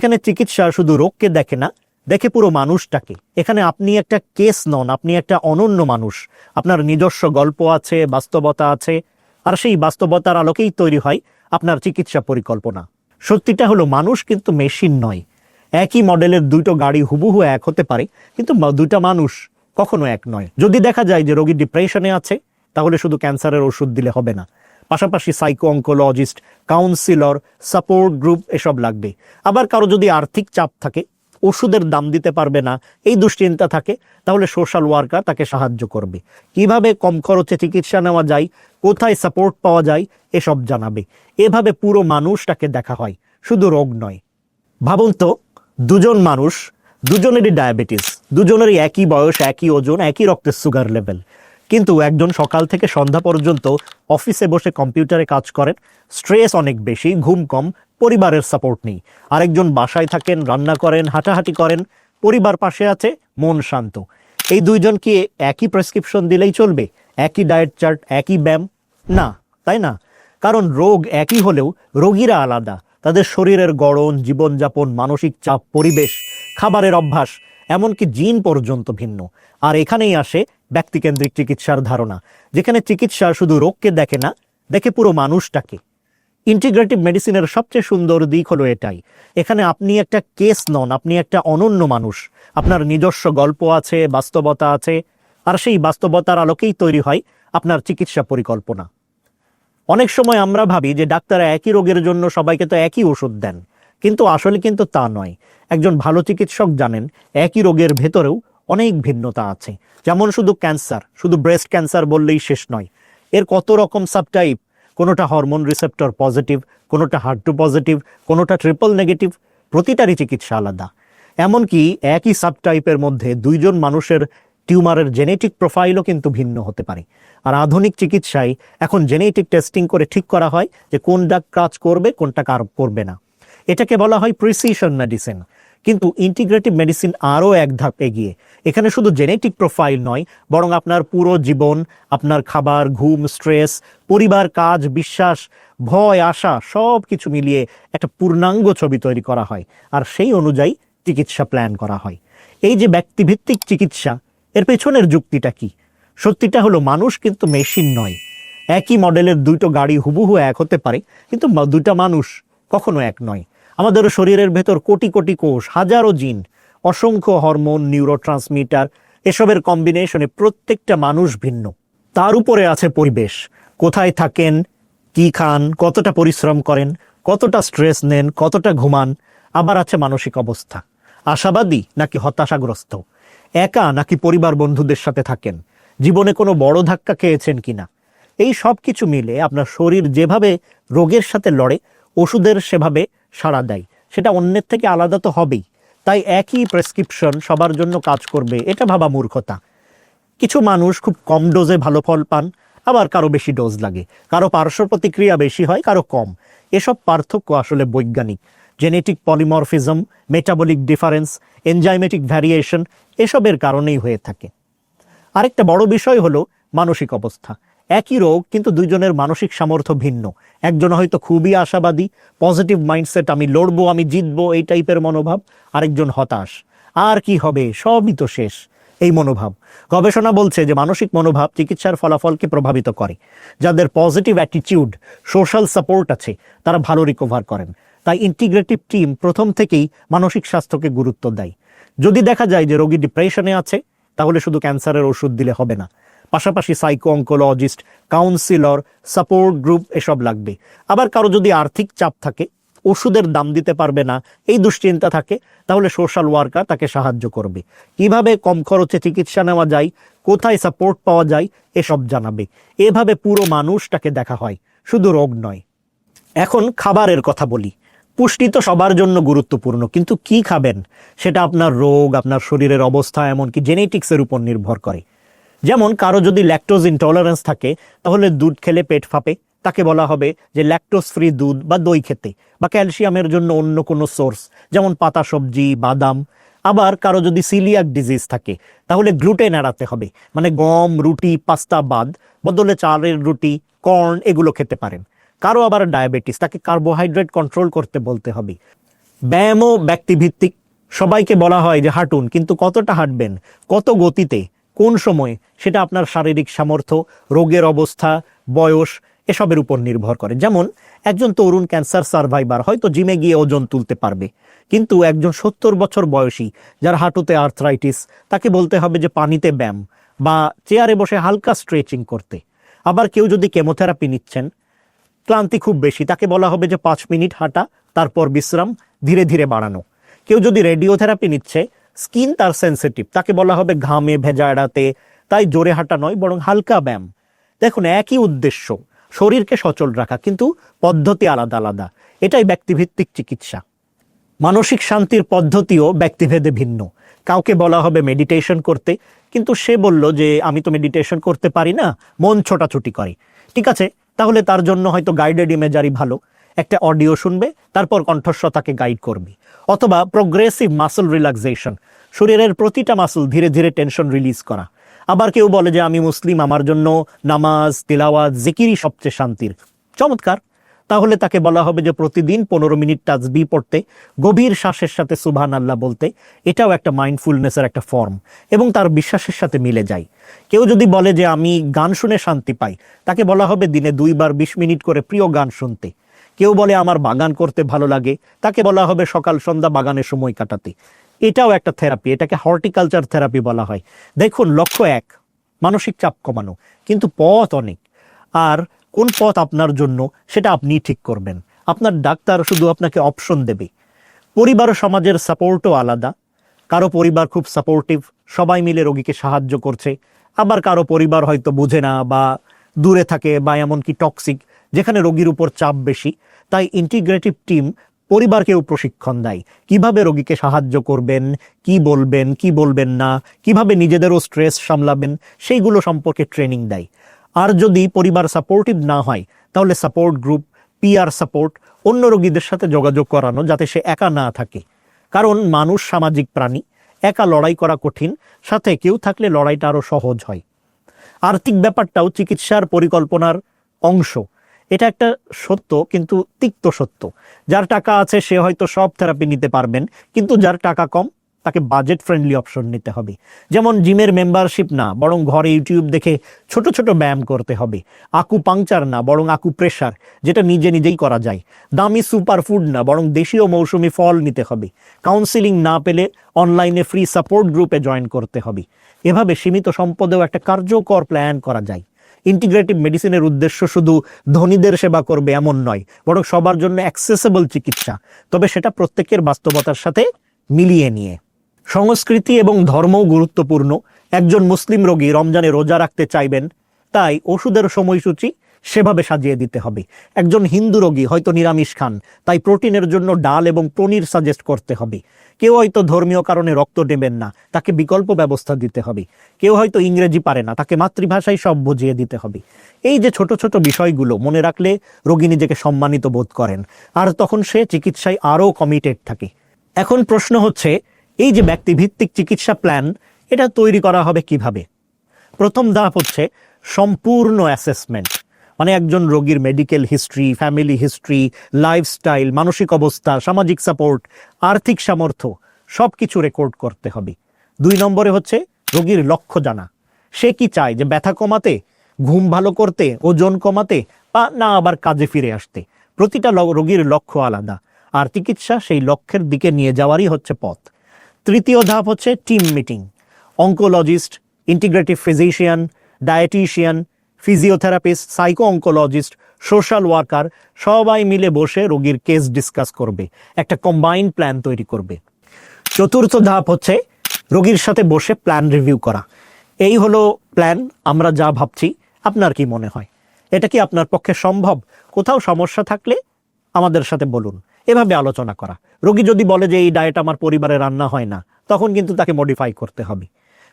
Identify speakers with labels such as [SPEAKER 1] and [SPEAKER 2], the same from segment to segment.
[SPEAKER 1] এখানে চিকিৎসা শুধু রোগকে দেখে না, দেখে পুরো মানুষটাকে। এখানে আপনি একটা কেস নন, আপনি একটা অনন্য মানুষ। আপনার নিজস্ব গল্প আছে, বাস্তবতা আছে, আর সেই বাস্তবতার আলোকেই তৈরি হয় আপনার চিকিৎসা পরিকল্পনা। সত্যিটা হলো মানুষ কিন্তু মেশিন নয়। একই মডেলের দুটো গাড়ি হুবহু এক হতে পারে, কিন্তু দুইটা মানুষ কখনো এক নয়। যদি দেখা যায় যে রোগী ডিপ্রেশনে আছে, তাহলে শুধু ক্যান্সারের ওষুধ দিলে হবে না। পাশাপাশি psycho oncologist counsellor support group এসব লাগবে। আবার কারও যদি আর্থিক চাপ থাকে, ওষুধের দাম দিতে পারবে না, এই দুশ্চিন্তা থাকে, তাহলে সোশ্যাল ওয়ার্কার তাকে সাহায্য করবে। কীভাবে কম খরচে চিকিৎসা নেওয়া যায়, কোথায় সাপোর্ট পাওয়া যায়, এসব জানাবে। এভাবে পুরো মানুষটাকে দেখা হয়, শুধু রোগ নয়। ভাবুন তো, দুজন মানুষ, দুজনেরই ডায়াবেটিস দুজনেরই একই বয়স, একই ওজন, একই রক্তের সুগার লেভেল কিন্তু একজন সকাল থেকে সন্ধ্যা পর্যন্ত অফিসে বসে কম্পিউটারে কাজ করেন। স্ট্রেস অনেক বেশি, ঘুম কম, পরিবারের সাপোর্ট নেই। আরেকজন বাসায় থাকেন, রান্না করেন, হাঁটাহাঁটি করেন, পরিবার পাশে আছে, মন শান্ত। এই দুইজন কি একই প্রেসক্রিপশন দিলেই চলবে? একই ডায়েট চার্ট, একই ব্যায়াম? না, তাই না? কারণ রোগ একই হলেও রোগীরা আলাদা। তাদের শরীরের গড়ন, জীবনযাপন, মানসিক চাপ, পরিবেশ, খাবারের অভ্যাস, এমনকি জিন পর্যন্ত ভিন্ন। আর এখানেই আসে ব্যক্তিকেন্দ্রিক চিকিৎসার ধারণা, যেখানে চিকিৎসা শুধু রোগকে দেখে না, দেখে পুরো মানুষটাকে। ইন্টিগ্রেটিভ মেডিসিনের সবচেয়ে সুন্দর দিক হলো এটাই। এখানে আপনি একটা কেস নন, আপনি একটা অনন্য মানুষ। আপনার নিজস্ব গল্প আছে, বাস্তবতা আছে, আর সেই বাস্তবতার আলোকেই তৈরি হয় আপনার চিকিৎসা পরিকল্পনা। অনেক সময় আমরা ভাবি যে ডাক্তার একই রোগের জন্য সবাইকে তো একই ওষুধ দেন, কিন্তু আসলে কিন্তু তা নয়। একজন ভালো চিকিৎসক জানেন, একই রোগের ভেতরেও অনেক ভিন্নতা আছে। যেমন শুধু ক্যান্সার, শুধু ব্রেস্ট ক্যান্সার বললেই শেষ নয়। এর কত রকম সাবটাইপ কোনোটা হরমোন রিসেপ্টর পজিটিভ কোনোটা হার্ট টু পজিটিভ কোনোটা ট্রিপল নেগেটিভ প্রতিটারই চিকিৎসা আলাদা। এমনকি একই সাবটাইপের মধ্যে দুইজন মানুষের টিউমারের জেনেটিক প্রোফাইলও কিন্তু ভিন্ন হতে পারে। আর আধুনিক চিকিৎসায় এখন জেনেটিক টেস্টিং করে ঠিক করা হয় যে কোনটা কাজ করবে, কোনটা কার করবে না। এটাকে বলা হয় প্রিসিশন মেডিসিন কিন্তু ইন্টিগ্রেটিভ মেডিসিন আরও এক ধাপ এগিয়ে। এখানে শুধু জেনেটিক প্রোফাইল নয়, বরং আপনার পুরো জীবন, আপনার খাবার, ঘুম স্ট্রেস পরিবার, কাজ, বিশ্বাস, ভয়, আশা সব কিছু মিলিয়ে একটা পূর্ণাঙ্গ ছবি তৈরি করা হয়, আর সেই অনুযায়ী চিকিৎসা প্ল্যান করা হয়। এই যে ব্যক্তিভিত্তিক চিকিৎসা, এর পেছনের যুক্তিটা কি? সত্যিটা হলো মানুষ কিন্তু মেশিন নয়। একই মডেলের দুটো গাড়ি হুবহু এক হতে পারে, কিন্তু দুইটা মানুষ কখনো এক নয়। আমাদের শরীরের ভেতর কোটি কোটি কোষ, হাজারো জিন, অসংখ্য হরমোন নিউরো ট্রান্সমিটার এসবের কম্বিনেশনে প্রত্যেকটা মানুষ ভিন্ন। তার উপরে আছে পরিবেশ। কোথায় থাকেন? কি খান? কতটা পরিশ্রম করেন? কতটা স্ট্রেস নেন? কতটা ঘুমান? আবার আছে মানসিক অবস্থা। আশাবাদী নাকি হতাশাগ্রস্ত? একা নাকি পরিবার বন্ধুদের সাথে থাকেন? জীবনে কোনো বড় ধাক্কা খেয়েছেন কিনা? এই সব কিছু মিলে আপনার শরীর যেভাবে রোগের সাথে লড়ে, ওষুধের সেভাবে সাড়া দেয়। সেটা অন্যের থেকে আলাদা তো হবেই। তাই একই প্রেসক্রিপশন সবার জন্য কাজ করবে, এটা ভাবা মূর্খতা। কিছু মানুষ খুব কম ডোজে ভালো ফল পান, আবার কারও বেশি ডোজ লাগে। কারও পার্শ্ব প্রতিক্রিয়া বেশি হয়, কারও কম। এসব পার্থক্য আসলে বৈজ্ঞানিক। Genetic polymorphism metabolic difference enzymatic variation এসবের কারণেই হয়ে থাকে। আরেকটা বড় বিষয় হলো মানসিক অবস্থা। একই রোগ, কিন্তু দুইজনের মানসিক সামর্থ্য ভিন্ন। একজন হয়তো খুবই আশাবাদী পজিটিভ মাইন্ডসেট আমি লড়বো, আমি জিতবো, এই টাইপের মনোভাব। আরেকজন হতাশ। আর কি হবে? সবই তো শেষ। এই মনোভাব। গবেষণা বলছে যে মানসিক মনোভাব চিকিৎসার ফলাফলকে প্রভাবিত করে। যাদের পজিটিভ অ্যাটিটিউড সোশ্যাল সাপোর্ট আছে, তারা ভালো রিকভার করেন। তাই ইন্টিগ্রেটিভ টিম প্রথম থেকেই মানসিক স্বাস্থ্যকে গুরুত্ব দেয়। যদি দেখা যায় যে রোগী ডিপ্রেশনে আছে, তাহলে শুধু ক্যান্সারের ওষুধ দিলে হবে না। পাশাপাশি psycho oncologist counsellor support group এসব লাগবে। আবার কারও যদি আর্থিক চাপ থাকে, ওষুধের দাম দিতে পারবে না, এই দুশ্চিন্তা থাকে, তাহলে সোশ্যাল ওয়ার্কার তাকে সাহায্য করবে। কীভাবে কম খরচে চিকিৎসা নেওয়া যায়, কোথায় সাপোর্ট পাওয়া যায়, এসব জানাবে। এভাবে পুরো মানুষটাকে দেখা হয়, শুধু রোগ নয়। এখন খাবারের কথা বলি। পুষ্টি তো সবার জন্য গুরুত্বপূর্ণ, কিন্তু কি খাবেন? সেটা আপনার রোগ, আপনার শরীরের অবস্থা এমনকি জেনেটিক্সের উপর নির্ভর করে। যেমন কারও যদি ল্যাকটোজ ইনটলারেন্স থাকে, তাহলে দুধ খেলে পেট ফাঁপে। তাকে বলা হবে যে ল্যাকটোজ ফ্রি দুধ বা দই খেতে বা ক্যালসিয়ামের জন্য অন্য কোনো সোর্স যেমন পাতা সবজি, বাদাম। আবার কারও যদি সিলিয়াক ডিজিজ থাকে, তাহলে গ্লুটেন এড়াতে হবে। মানে গম, রুটি, পাস্তা বাদ, বদলে চালের রুটি কর্ন এগুলো খেতে পারেন। কারও আবার ডায়াবেটিস তাকে কার্বোহাইড্রেট কন্ট্রোল করতে বলতে হবে। ব্যায়ামও ব্যক্তিভিত্তিক। সবাইকে বলা হয় যে হাঁটুন, কিন্তু কতটা হাঁটবেন, কত গতিতে কোন সময় সেটা আপনার শারীরিক সামর্থ্য, রোগের অবস্থা, বয়স এসবের উপর নির্ভর করে। যেমন, একজন তরুণ ক্যান্সার সার্ভাইভার হয়তো জিমে গিয়ে ওজন তুলতে পারবে। কিন্তু একজন সত্তর বছর বয়সী যার হাঁটুতে আর্থরাইটিস, তাকে বলতে হবে যে পানিতে ব্যায়াম বা চেয়ারে বসে হালকা স্ট্রেচিং করতে। আবার কেউ যদি কেমোথেরাপি নিচ্ছেন, ক্লান্তি খুব বেশি, তাকে বলা হবে যে পাঁচ মিনিট হাঁটা, তারপর বিশ্রাম, ধীরে ধীরে বাড়ানো। কেউ যদি রেডিওথেরাপি নিচ্ছে স্কিন তার সেন্সিটিভ তাকে বলা হবে ঘামে ভেজা এড়াতে তাই জোরে হাঁটা নয়, বরং হালকা ব্যায়াম। দেখুন, একই উদ্দেশ্য। শরীরকে সচল রাখা, কিন্তু পদ্ধতি আলাদা আলাদা। এটাই ব্যক্তিভিত্তিক চিকিৎসা। মানসিক শান্তির পদ্ধতিও ব্যক্তিভেদে ভিন্ন। কাউকে বলা হবে মেডিটেশন করতে, কিন্তু সে বলল যে, আমি তো মেডিটেশন করতে পারি না, মন ছোটাছুটি করে। ঠিক আছে, তাহলে তার জন্য হয়তো গাইডেড ইমেজারি ভালো। একটা অডিও শুনবে, তারপর কণ্ঠস্ব তাকে গাইড করবে। অথবা প্রোগ্রেসিভ মাসল রিল্যাক্সেশন শরীরের প্রতিটা মাসল ধীরে ধীরে টেনশন রিলিজ করা। আবার কেউ বলে যে, আমি মুসলিম, আমার জন্য নামাজ, তিলাওয়াত, জিকিরই সবচেয়ে শান্তির। চমৎকার। তাহলে তাকে বলা হবে যে, প্রতিদিন পনেরো মিনিট তাজবি পড়তে, গভীর শ্বাসের সাথে সুবহান আল্লাহ বলতে, এটাও একটা মাইন্ডফুলনেসের একটা ফর্ম এবং তার বিশ্বাসের সাথে মিলে যায়। কেউ যদি বলে যে, আমি গান শুনে শান্তি পাই, তাকে বলা হবে দিনে দুইবার বিশ মিনিট করে প্রিয় গান শুনতে। কেউ বলে আমার বাগান করতে ভালো লাগে, তাকে বলা হবে সকাল সন্ধ্যা বাগানে সময় কাটাতে। এটাও একটা থেরাপি, এটাকে হর্টিকালচার থেরাপি বলা হয়। দেখুন, লক্ষ্য এক, মানসিক চাপ কমানো, কিন্তু পথ অনেক। আর কোন পথ আপনার জন্য, সেটা আপনি ঠিক করবেন। আপনার ডাক্তার শুধু আপনাকে অপশন দেবে। পরিবার ও সমাজের সাপোর্টও আলাদা। কারও পরিবার খুব সাপোর্টিভ সবাই মিলে রোগীকে সাহায্য করছে। আবার কারও পরিবার হয়তো বুঝে না বা দূরে থাকে বা এমনকি টক্সিক যেখানে রোগীর উপর চাপ বেশি। তাই ইন্টিগ্রেটিভ টিম পরিবারকেও প্রশিক্ষণ দেয়। কীভাবে রোগীকে সাহায্য করবেন, কি বলবেন কি বলবেন না, কীভাবে নিজেদেরও স্ট্রেস সামলাবেন, সেইগুলো সম্পর্কে ট্রেনিং দেয়। আর যদি পরিবার সাপোর্টিভ না হয়, তাহলে সাপোর্ট গ্রুপ পিআর সাপোর্ট অন্য রোগীদের সাথে যোগাযোগ করানো যাতে সে একা না থাকে। কারণ মানুষ সামাজিক প্রাণী, একা লড়াই করা কঠিন, সাথে কেউ থাকলে লড়াইটা আরও সহজ হয়। আর্থিক ব্যাপারটাও চিকিৎসার পরিকল্পনার অংশ। এটা একটা সত্য, কিন্তু তিক্ত সত্য। যার টাকা আছে, সে হয়তো সব থেরাপি নিতে পারবেন, কিন্তু যার টাকা কম, তাকে বাজেট ফ্রেন্ডলি অপশন নিতে হবে। যেমন জিমের মেম্বারশিপ না, বরং ঘরে ইউটিউব দেখে ছোট ছোট ব্যায়াম করতে হবে। আকু পাংচার না, বরং আকু প্রেশার যেটা নিজে নিজেই করা যায়। দামি সুপার ফুড না, বরং দেশীয় মৌসুমি ফল নিতে হবে। কাউন্সিলিং না পেলে অনলাইনে ফ্রি সাপোর্ট গ্রুপে জয়েন করতে হবে। এভাবে সীমিত সম্পদেও একটা কার্যকর প্ল্যান করা যায়। ইন্টিগ্রেটিভ মেডিসিনের উদ্দেশ্য শুধু ধনীদের সেবা করবে এমন নয়, বরং সবার জন্য অ্যাক্সেসেবল চিকিৎসা। তবে সেটা প্রত্যেকের বাস্তবতার সাথে মিলিয়ে নিয়ে। সংস্কৃতি এবং ধর্মও গুরুত্বপূর্ণ। একজন মুসলিম রোগী রমজানে রোজা রাখতে চাইবেন, তাই ওষুধের সময়সূচি সেভাবে সাজিয়ে দিতে হবে। একজন হিন্দু রোগী হয়তো নিরামিষ খান, তাই প্রোটিনের জন্য ডাল এবং পনির সাজেস্ট করতে হবে। কেউ হয়তো ধর্মীয় কারণে রক্ত নেবেন না, তাকে বিকল্প ব্যবস্থা দিতে হবে। কেউ হয়তো ইংরেজি পারে না, তাকে মাতৃভাষায় সব বুঝিয়ে দিতে হবে। এই যে ছোট ছোট বিষয়গুলো মনে রাখলে রোগী নিজেকে সম্মানিত বোধ করেন, আর তখন সে চিকিৎসায় আরও কমিটেড থাকে। এখন প্রশ্ন হচ্ছে, এই যে ব্যক্তিভিত্তিক চিকিৎসা প্ল্যান এটা তৈরি করা হবে কীভাবে? প্রথম ধাপ হচ্ছে সম্পূর্ণ অ্যাসেসমেন্ট মানে একজন রোগীর medical history family history lifestyle মানসিক অবস্থা, সামাজিক সাপোর্ট আর্থিক সামর্থ্য সব কিছু রেকর্ড করতে হবে। দুই নম্বরে হচ্ছে রোগীর লক্ষ্য জানা। সে কি চায় যে ব্যথা কমাতে, ঘুম ভালো করতে, ওজন কমাতে, বা না আবার কাজে ফিরে আসতে? প্রতিটা রোগীর লক্ষ্য আলাদা, আর চিকিৎসা সেই লক্ষ্যের দিকে নিয়ে যাওয়ারই হচ্ছে পথ। তৃতীয় ধাপ হচ্ছে team meeting oncologist integrative physician dietitian physiotherapist psycho oncologist social worker, সবাই মিলে বসে রোগীর কেস ডিসকাস করবে, একটা কম্বাইন্ড প্ল্যান তৈরি করবে। চতুর্থ ধাপ হচ্ছে রোগীর সাথে বসে প্ল্যান রিভিউ করা। এই হলো প্ল্যান, আমরা যা ভাবছি, আপনার কি মনে হয়? এটা কি আপনার পক্ষে সম্ভব? কোথাও সমস্যা থাকলে আমাদের সাথে বলুন। এভাবে আলোচনা করা। রোগী যদি বলে যে, এই ডায়েট আমার পরিবারে রান্না হয় না, তখন কিন্তু তাকে মডিফাই করতে হবে।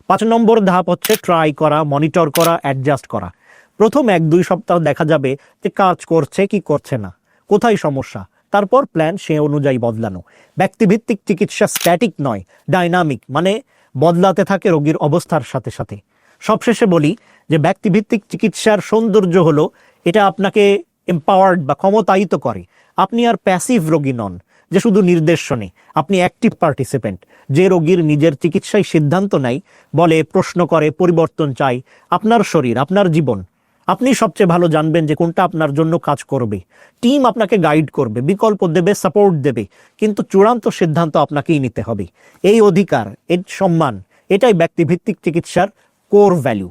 [SPEAKER 1] পাঁচ নম্বর ধাপ হচ্ছে ট্রাই করা মনিটর করা অ্যাডজাস্ট করা। প্রথম এক দুই সপ্তাহ দেখা যাবে যে কাজ করছে কি করছে না। কোথায় সমস্যা? তারপর প্ল্যান সে অনুযায়ী বদলানো। ব্যক্তিভিত্তিক চিকিৎসা স্ট্যাটিক নয় ডাইনামিক মানে বদলাতে থাকে রোগীর অবস্থার সাথে সাথে। সবশেষে বলি যে ব্যক্তিভিত্তিক চিকিৎসার সৌন্দর্য হলো, এটা আপনাকে এম্পাওয়ার্ড বা ক্ষমতায়িত করে। আপনি আর প্যাসিভ রোগী নন, যে শুধু নির্দেশনে। আপনি অ্যাক্টিভ পার্টিসিপেন্ট যে রোগীর নিজের চিকিৎসায় সিদ্ধান্ত নেয়, বলে, প্রশ্ন করে, পরিবর্তন চাই আপনার শরীর, আপনার জীবন। আপনি সবচেয়ে ভালো জানবেন যে কোনটা আপনার জন্য কাজ করবে। টিম আপনাকে গাইড করবে, বিকল্প দেবে, সাপোর্ট দেবে, কিন্তু চূড়ান্ত সিদ্ধান্ত আপনাকেই নিতে হবে। এই অধিকার, এর সম্মান, এটাই ব্যক্তিভিত্তিক চিকিৎসার কোর ভ্যালু।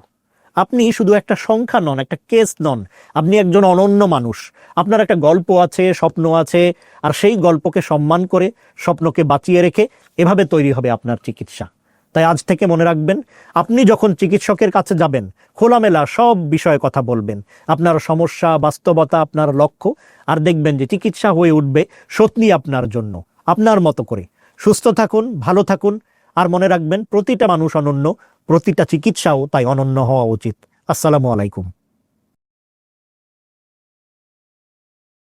[SPEAKER 1] আপনি শুধু একটা সংখ্যা নন, একটা কেস নন, আপনি একজন অনন্য মানুষ। আপনার একটা গল্প আছে, স্বপ্ন আছে, আর সেই গল্পকে সম্মান করে স্বপ্নকে বাঁচিয়ে রেখে এভাবে তৈরি হবে আপনার চিকিৎসা। তাই আজ থেকে মনে রাখবেন, আপনি যখন চিকিৎসকের কাছে যাবেন, খোলামেলা সব বিষয়ে কথা বলবেন। আপনার সমস্যা, বাস্তবতা, আপনার লক্ষ্য, আর দেখবেন যে চিকিৎসা হয়ে উঠবে সত্যি আপনার জন্য, আপনার মতো করে। সুস্থ থাকুন, ভালো থাকুন, আর মনে রাখবেন, প্রতিটা মানুষ অনন্য, প্রতিটা চিকিৎসাও তাই অনন্য হওয়া উচিত। আসসালামু আলাইকুম।